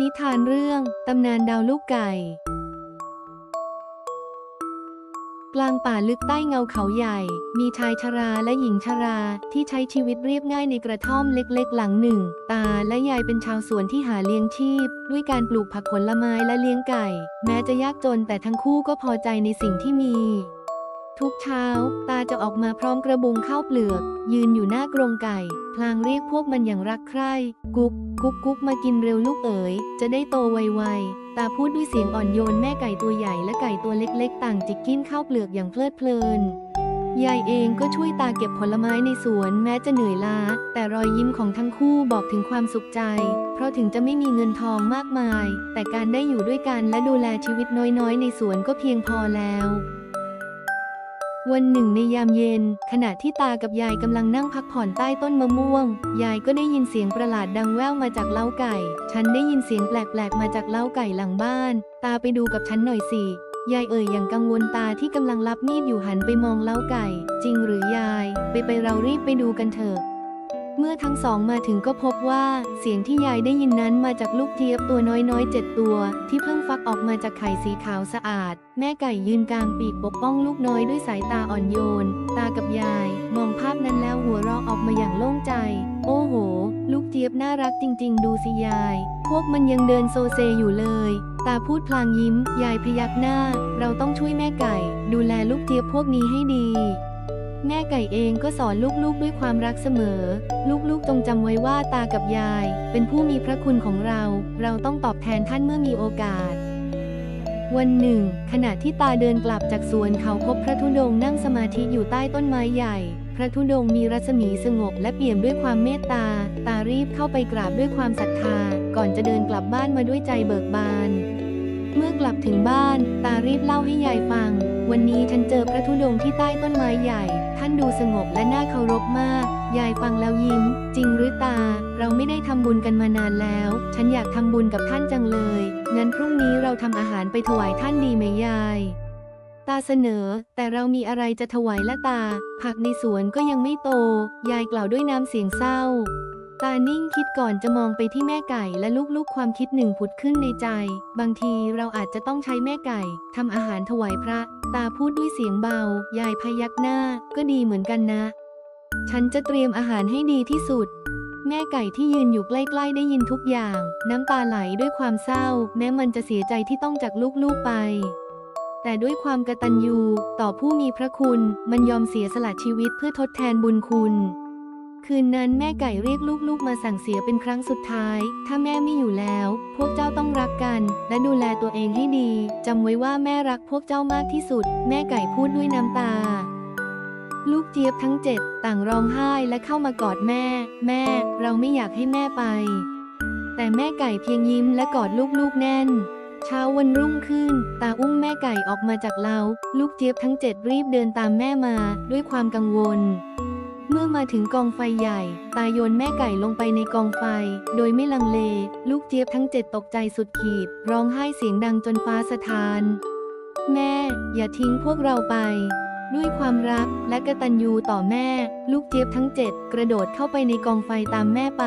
นิทานเรื่อง ตำนานดาวลูกไก่ กลางป่าลึกใต้เงาเขาใหญ่ มีชายชราและหญิงชราที่ใช้ชีวิตเรียบง่ายในกระท่อมเล็กๆ หลังหนึ่ง ตาและยายเป็นชาวสวนที่หาเลี้ยงชีพ ด้วยการปลูกผักผลไม้และเลี้ยงไก่ แม้จะยากจนแต่ทั้งคู่ก็พอใจในสิ่งที่มี ทุกเช้า ตาจะออกมาพร้อมกระบุงข้าวเปลือก ยืนอยู่หน้ากรงไก่ พลางเรียกพวกมันอย่างรักใคร่ กุ๊ก กุ๊กกุ๊กมากินเร็วลูกเอ๋ย จะได้โตไวๆ ตาพูดด้วยเสียงอ่อนโยนแม่ไก่ตัวใหญ่และไก่ตัวเล็กๆ ต่างจิกกินข้าวเปลือกอย่างเพลิดเพลินยายเองก็ช่วยตาเก็บผลไม้ในสวนแม้จะเหนื่อยล้า แต่รอยยิ้มของทั้งคู่บอกถึงความสุขใจ เพราะถึงจะไม่มีเงินทองมากมาย แต่การได้อยู่ด้วยกันและดูแลชีวิตน้อยๆ ในสวนก็เพียงพอแล้ว วันหนึ่งในยามเย็น ขณะที่ตากับยายกำลังนั่งพักผ่อนใต้ต้นมะม่วง ยายก็ได้ยินเสียงประหลาดดังแว่วมาจากเล้าไก่ ฉันได้ยินเสียงแปลกๆ มาจากเล้าไก่หลังบ้าน ตาไปดูกับฉันหน่อยสิ ยายเอ่ยอย่างกังวลตาที่กำลังรับมีดอยู่หันไปมองเล้าไก่ จริงหรือยาย ไปไปเรารีบไปดูกันเถอะ เมื่อทั้งสองมาถึงก็พบว่าเสียงที่ยายได้ยินนั้นมาจากลูกเจี๊ยบตัวน้อยๆเจ็ดตัว ที่เพิ่งฟักออกมาจากไข่สีขาวสะอาด แม่ไก่ยืนกลางปีกปกป้องลูกน้อยด้วยสายตาอ่อนโยน ตากับยาย มองภาพนั้นแล้วหัวเราะออกมาอย่างโล่งใจ โอ้โห ลูกเจี๊ยบน่ารักจริง ๆ ดูสิยาย พวกมันยังเดินโซเซอยู่เลย ตาพูดพลางยิ้ม ยายพยักหน้า เราต้องช่วยแม่ไก่ ดูแลลูกเจี๊ยบพวกนี้ให้ดี แม่ไก่เองก็สอนลูกๆด้วยความรักเสมอ ลูกๆจงจำไว้ว่าตากับยาย เป็นผู้มีพระคุณของเรา เราต้องตอบแทนท่านเมื่อมีโอกาส วันหนึ่ง ขณะที่ตาเดินกลับจากสวนเขาพบพระธุดงค์นั่งสมาธิอยู่ใต้ต้นไม้ใหญ่ พระธุดงค์มีรัศมีสงบและเปี่ยมด้วยความเมตตา ตารีบเข้าไปกราบด้วยความศรัทธา ก่อนจะเดินกลับบ้านมาด้วยใจเบิกบาน เมื่อกลับถึงบ้าน ตารีบเล่าให้ยายฟัง วันนี้ฉันเจอพระธุดงค์ที่ใต้ต้นไม้ใหญ่ ท่านดูสงบและน่าเคารพมาก ยายฟังแล้วยิ้ม จริงหรือตา เราไม่ได้ทำบุญกันมานานแล้ว ฉันอยากทำบุญกับท่านจังเลย งั้นพรุ่งนี้เราทำอาหารไปถวายท่านดีไหมยายตาเสนอ แต่เรามีอะไรจะถวายละตา ผักในสวนก็ยังไม่โต ยายกล่าวด้วยน้ำเสียงเศร้า ตานิ่งคิดก่อนจะมองไปที่แม่ไก่และลูกๆความคิดหนึ่งผุดขึ้นในใจ บางทีเราอาจจะต้องใช้แม่ไก่ทำอาหารถวายพระ ตาพูดด้วยเสียงเบา ยายพยักหน้า ก็ดีเหมือนกันนะ ฉันจะเตรียมอาหารให้ดีที่สุด แม่ไก่ที่ยืนอยู่ใกล้ๆได้ยินทุกอย่าง น้ำตาไหลด้วยความเศร้า แม้มันจะเสียใจที่ต้องจากลูกๆไป แต่ด้วยความกตัญญูต่อผู้มีพระคุณ มันยอมเสียสละชีวิตเพื่อทดแทนบุญคุณ คืนนั้นแม่ไก่เรียกลูกๆ มาสั่งเสียเป็นครั้งสุดท้าย ถ้าแม่ไม่อยู่แล้ว พวกเจ้าต้องรักกัน และดูแลตัวเองให้ดี จำไว้ว่าแม่รักพวกเจ้ามากที่สุด แม่ไก่พูดด้วยน้ำตา ลูกเจี๊ยบทั้งเจ็ดต่างร้องไห้และเข้ามากอดแม่ แม่ เราไม่อยากให้แม่ไป แต่แม่ไก่เพียงยิ้มและกอดลูกๆแน่นเช้าวันรุ่งขึ้น ตาอุ้มแม่ไก่ออกมาจากเล้าลูกเจี๊ยบทั้งเจ็ดรีบเดินตามแม่มาด้วยความกังวล เมื่อมาถึงกองไฟใหญ่ ตาโยนแม่ไก่ลงไปในกองไฟ โดยไม่ลังเล ลูกเจี๊ยบทั้งเจ็ดตกใจสุดขีด ร้องไห้เสียงดังจนฟ้าสะท้าน แม่ อย่าทิ้งพวกเราไป ด้วยความรักและกตัญญูต่อแม่ ลูกเจี๊ยบทั้งเจ็ดกระโดดเข้าไปในกองไฟตามแม่ไป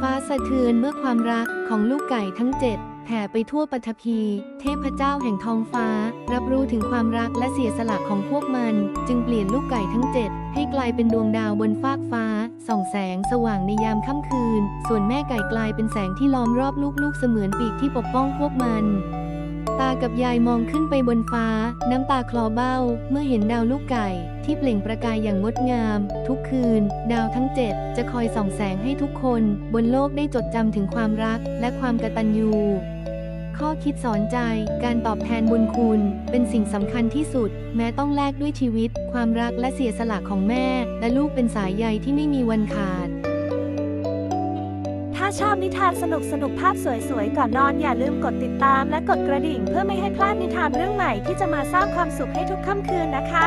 ฟ้าสะเทือนเมื่อความรักของลูกไก่ทั้งเจ็ด แผ่ไปทั่วปฐพี เทพเจ้าแห่งท้องฟ้า รับรู้ถึงความรักและเสียสละของพวกมัน จึงเปลี่ยนลูกไก่ทั้งเจ็ดให้กลายเป็นดวงดาวบนฟากฟ้า ส่องแสงสว่างในยามค่ำคืน ส่วนแม่ไก่กลายเป็นแสงที่ล้อมรอบลูกๆเสมือนปีกที่ปกป้องพวกมัน ตากับยายมองขึ้นไปบนฟ้า น้ำตาคลอเบ้า เมื่อเห็นดาวลูกไก่ ที่เปล่งประกายอย่างงดงาม ทุกคืน ดาวทั้งเจ็ดจะคอยส่องแสงให้ทุกคน บนโลกได้จดจำถึงความรัก และความกตัญญูข้อคิดสอนใจ การตอบแทนบุญคุณ เป็นสิ่งสำคัญที่สุด แม้ต้องแลกด้วยชีวิต ความรักและเสียสละของแม่ และลูกเป็นสายใยที่ไม่มีวันขาด ถ้าชอบนิทานสนุกสนุกๆภาพสวยๆ ก่อนนอนอย่าลืมกดติดตามและกดกระดิ่ง เพื่อไม่ให้พลาดนิทานเรื่องใหม่ที่จะมาสร้างความสุขให้ทุกค่ำคืนนะคะ